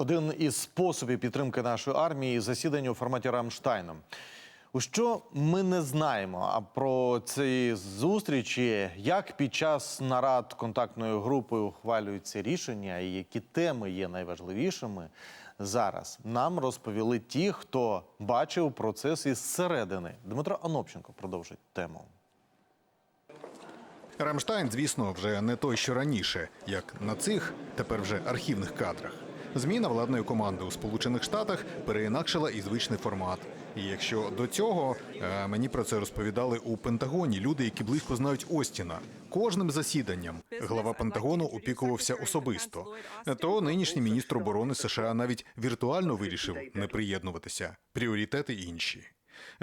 Один із способів підтримки нашої армії засідання у форматі Рамштайну. У що ми не знаємо а про ці зустрічі, як під час нарад контактної групи ухвалюються рішення, і які теми є найважливішими зараз, нам розповіли ті, хто бачив процес із середини. Дмитро Анопченко продовжить тему. Рамштайн, звісно, вже не той, що раніше, як на цих тепер вже архівних кадрах. Зміна владної команди у Сполучених Штатах переінакшила і звичний формат. І якщо до цього е, мені про це розповідали у Пентагоні люди, які близько знають Остіна, кожним засіданням глава Пентагону опікувався особисто, то нинішній міністр оборони США навіть віртуально вирішив не приєднуватися. Пріоритети інші.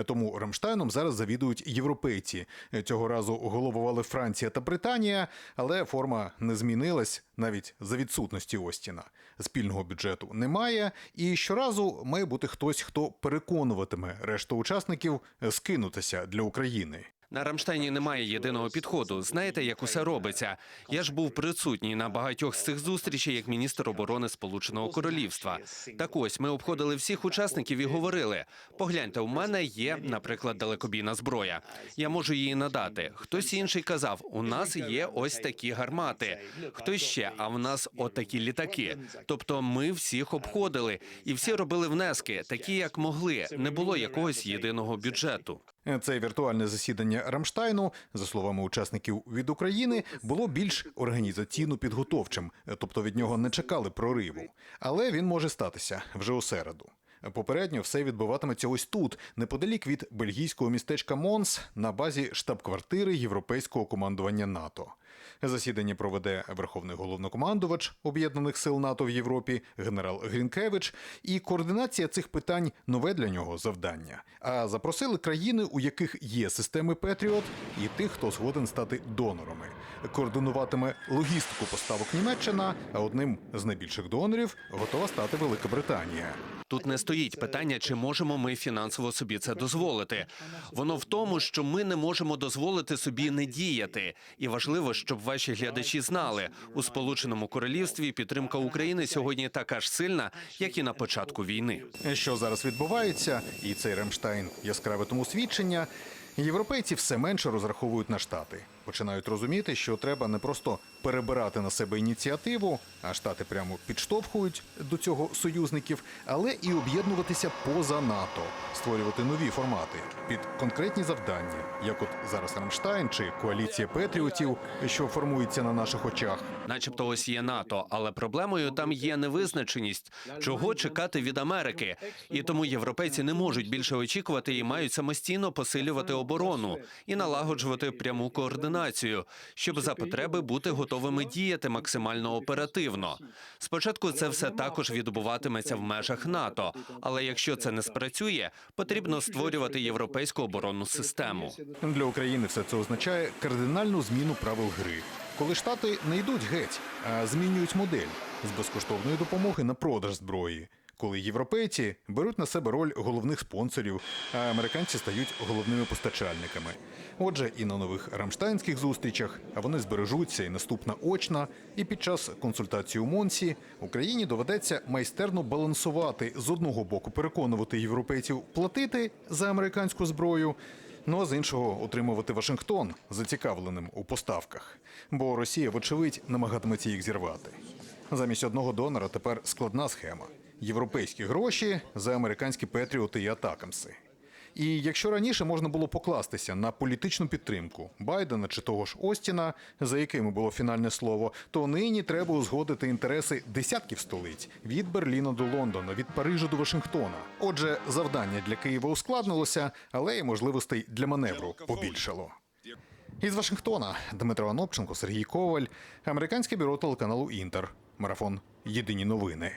Тому Рамштайном зараз завідують європейці. Цього разу головували Франція та Британія, але форма не змінилась навіть за відсутності Остіна. Спільного бюджету немає, і щоразу має бути хтось, хто переконуватиме решту учасників скинутися для України. На Рамштайні немає єдиного підходу. Знаєте, як усе робиться? Я ж був присутній на багатьох з цих зустрічей як міністр оборони Сполученого Королівства. Так ось ми обходили всіх учасників і говорили: погляньте, у мене є, наприклад, далекобійна зброя. Я можу її надати. Хтось інший казав: у нас є ось такі гармати. Хтось ще, а в нас отакі літаки. Тобто, ми всіх обходили і всі робили внески, такі як могли. Не було якогось єдиного бюджету. Це віртуальне засідання Рамштайну, за словами учасників від України, було більш організаційно підготовчим, тобто від нього не чекали прориву. Але він може статися вже у середу. Попередньо все відбуватиметься ось тут, неподалік від бельгійського містечка Монс, на базі штаб-квартири Європейського командування НАТО. Засідання проведе верховний головнокомандувач об'єднаних сил НАТО в Європі, генерал Грінкевич. І координація цих питань нове для нього завдання. А запросили країни, у яких є системи Петріот, і тих, хто згоден стати донорами. Координуватиме логістику поставок Німеччина. А одним з найбільших донорів готова стати Велика Британія. Тут не стоїть питання, чи можемо ми фінансово собі це дозволити. Воно в тому, що ми не можемо дозволити собі не діяти. І важливо, щоб ваші глядачі знали, у Сполученому Королівстві підтримка України сьогодні така ж сильна, як і на початку війни. Що зараз відбувається, і цей Ремштайн яскраве тому свідчення. Європейці все менше розраховують на штати. Починають розуміти, що треба не просто перебирати на себе ініціативу, а штати прямо підштовхують до цього союзників, але і об'єднуватися поза НАТО, створювати нові формати під конкретні завдання, як от зараз Рамштайн чи коаліція Петріотів, що формується на наших очах. Начебто ось є НАТО, але проблемою там є невизначеність, чого чекати від Америки. І тому європейці не можуть більше очікувати і мають самостійно посилювати оборону і налагоджувати пряму координацію, щоб за потреби бути готовими діяти максимально оперативно. Спочатку це все також відбуватиметься в межах НАТО, але якщо це не спрацює, потрібно створювати європейську оборонну систему. Для України все це означає кардинальну зміну правил гри. Коли штати не йдуть геть, а змінюють модель з безкоштовної допомоги на продаж зброї. Коли європейці беруть на себе роль головних спонсорів, а американці стають головними постачальниками. Отже, і на нових рамштайнських зустрічах, вони збережуться і наступна очна, і під час консультації у Монсі Україні доведеться майстерно балансувати з одного боку, переконувати європейців платити за американську зброю. Ну а з іншого утримувати Вашингтон зацікавленим у поставках, бо Росія, вочевидь, намагатиметься їх зірвати. Замість одного донора тепер складна схема: європейські гроші за американські петріоти і атакамси. І якщо раніше можна було покластися на політичну підтримку Байдена чи того ж Остіна, за якими було фінальне слово, то нині треба узгодити інтереси десятків столиць від Берліна до Лондона, від Парижа до Вашингтона. Отже, завдання для Києва ускладнилося, але й можливостей для маневру побільшало. Із Вашингтона Дмитро Анопченко, Сергій Коваль, американське бюро телеканалу Інтер. Марафон Єдині новини.